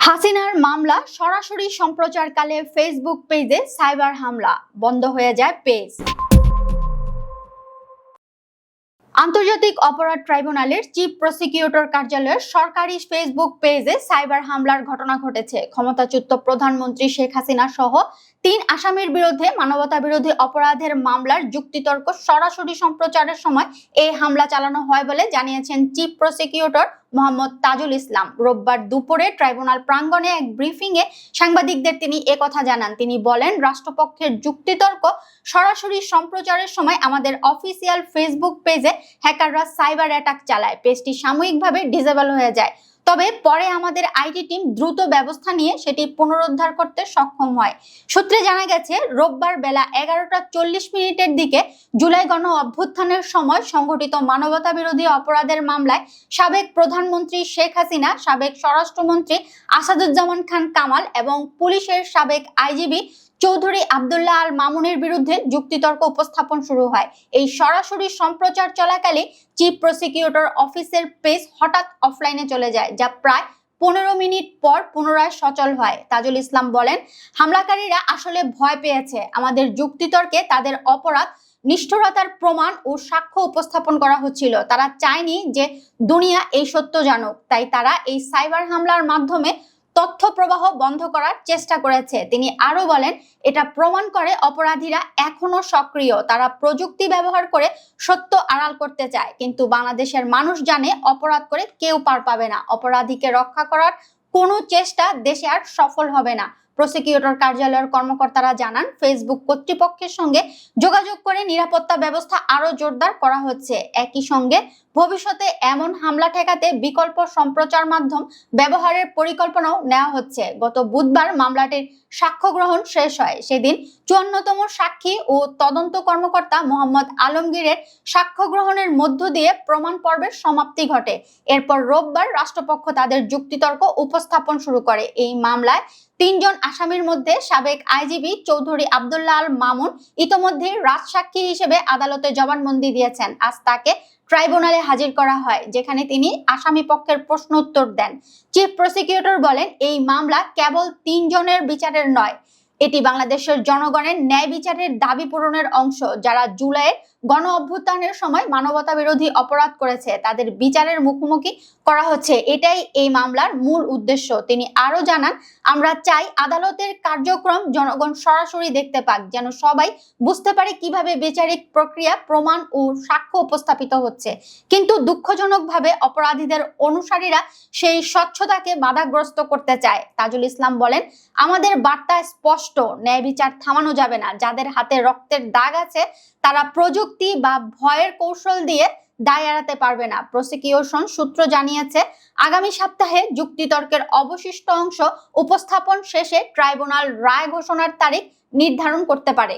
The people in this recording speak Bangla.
হাসিনার মামলা সরাসরি সম্প্রচারকালে ফেসবুক পেজে সাইবার হামলা, বন্ধ হয়ে যায় পেজ। আন্তর্জাতিক অপরাধ ট্রাইব্যুনালের চিফ প্রসিকিউটর কার্যালয়ের সরকারি ফেসবুক পেজে সাইবার হামলার ঘটনা ঘটেছে। ক্ষমতাচ্যুত প্রধানমন্ত্রী শেখ হাসিনা সহ তিন আসামির বিরুদ্ধে মানবতা বিরোধী অপরাধের মামলার যুক্তিতর্ক সরাসরি সম্প্রচারের সময় এই হামলা চালানো হয় বলে জানিয়েছেন চিফ প্রসিকিউটর মোহাম্মদ তাজুল ইসলাম। রোববার দুপুরে ট্রাইব্যুনাল প্রাঙ্গণে এক ব্রিফিং এ সাংবাদিকদের তিনি একথা জানান। তিনি বলেন, রাষ্ট্রপক্ষের যুক্তিতর্ক সরাসরি সম্প্রচারের সময় আমাদের অফিসিয়াল ফেসবুক পেজে হ্যাকাররা সাইবার অ্যাটাক চালায়। পেজটি সাময়িকভাবে ডিজেবল হয়ে যায়। তবে পরে আমাদের আইটি টিম দ্রুত ব্যবস্থা নিয়ে সেটি পুনরুদ্ধার করতে সক্ষম হয়। সূত্রে জানা গেছে, রোববার বেলা এগারোটা চল্লিশ মিনিটের দিকে জুলাই গণ অভ্যুত্থানের সময় সংঘটিত মানবতা বিরোধী অপরাধের মামলায় সাবেক প্রধানমন্ত্রী শেখ হাসিনা, সাবেক স্বরাষ্ট্রমন্ত্রী আসাদুজ্জামান খান কামাল এবং পুলিশের সাবেক আইজিবি চৌধুরী আবদুল্লাহ আল মামুনের বিরুদ্ধে যুক্তিতর্ক উপস্থাপন শুরু হয়। এই সরাসরি সম্প্রচার চলাকালে চিফ প্রসিকিউটর অফিসের পেজ হঠাৎ অফলাইনে চলে যায়, যা প্রায় পনেরো মিনিট পর পুনরায় সচল হয়। তাজুল ইসলাম বলেন, হামলাকারীরা আসলে ভয় পেয়েছে। আমাদের যুক্তিতর্কে তাদের অপরাধ, নিষ্ঠুরতার প্রমাণ ও সাক্ষ্য উপস্থাপন করা হচ্ছিল। তারা চায়নি যে দুনিয়া এই সত্য জানুক। তাই তারা এই সাইবার হামলার মাধ্যমে তথ্য প্রবাহ বন্ধ করার চেষ্টা করেছে। তিনি আরও বলেন, এটা প্রমাণ করে অপরাধীরা এখনও সক্রিয়। তারা প্রযুক্তি ব্যবহার করে সত্য আড়াল করতে চায়। কিন্তু বাংলাদেশের মানুষ জানে অপরাধ করে কেউ পার পাবে না। অপরাধীকে রক্ষা করার কোনো চেষ্টা দেশে আর সফল হবে না। প্রসিকিউটর কার্যালয়ের কর্মকর্তারা জানান, ফেসবুক কর্তৃপক্ষের সঙ্গে যোগাযোগ করে নিরাপত্তা ব্যবস্থা আরও জোরদার করা হচ্ছে। একই সঙ্গে ভবিষ্যতে এমন হামলা ঠেকাতে বিকল্প সম্প্রচার মাধ্যম ব্যবহারের পরিকল্পনাও নেওয়া হচ্ছে। গত বুধবার মামলাটির সাক্ষ্য গ্রহণ শেষ হয়। সেদিন চুয়ান্নতম সাক্ষী ও তদন্ত কর্মকর্তা মোহাম্মদ আলমগীরের সাক্ষ্য গ্রহণের মধ্য দিয়ে প্রমাণ পর্বের সমাপ্তি ঘটে। এরপর রোববার রাষ্ট্রপক্ষ তাদের যুক্তিতর্ক উপস্থাপন শুরু করে। এই মামলায় তিনজন আসামির মধ্যে সাবেক আইজিবি চৌধুরী আবদুল্লাহ আল মামুন ইতোমধ্যে রাজসাক্ষী হিসেবে আদালতে জবানবন্দি দিয়েছেন। আজ তাকে ট্রাইব্যুনালে হাজির করা হয়, যেখানে তিনি আসামি পক্ষের প্রশ্ন উত্তর দেন। চিফ প্রসিকিউটর বলেন, এই মামলা কেবল তিনজনের বিচারের নয়, এটি বাংলাদেশের জনগণের ন্যায় বিচারের দাবি পূরণের অংশ, যারা জুলাইয়ের গণ অভ্যুত্থানের সময় মানবতা বিরোধী অপরাধ করেছে। তাদের বিচারের মুখোমুখি করা হচ্ছে। এটাই এই মামলার মূল উদ্দেশ্য। তিনি আরও জানান, আমরা চাই আদালতের কার্যক্রম জনগণ সরাসরি দেখতে পাক, যেন সবাই বুঝতে পারে কীভাবে বিচারিক প্রক্রিয়া, প্রমাণ ও সাক্ষ্য উপস্থাপিত হচ্ছে। কিন্তু দুঃখজনকভাবে অপরাধীদের অনুসারীরা সেই স্বচ্ছতাকে বাধাগ্রস্ত করতে চায়। তাজুল ইসলাম বলেন, আমাদের বার্তা স্পষ্ট, ন্যায় বিচার থামানো যাবে না। যাদের হাতে রক্তের দাগ আছে, তারা প্রযুক্তি বা ভয়ের কৌশল দিয়ে দায় এড়াতে পারবে না। প্রসিকিউশন সূত্র জানিয়েছে, আগামী সপ্তাহে যুক্তিতর্কের অবশিষ্ট অংশ উপস্থাপন শেষে ট্রাইব্যুনাল রায় ঘোষণার তারিখ নির্ধারণ করতে পারে।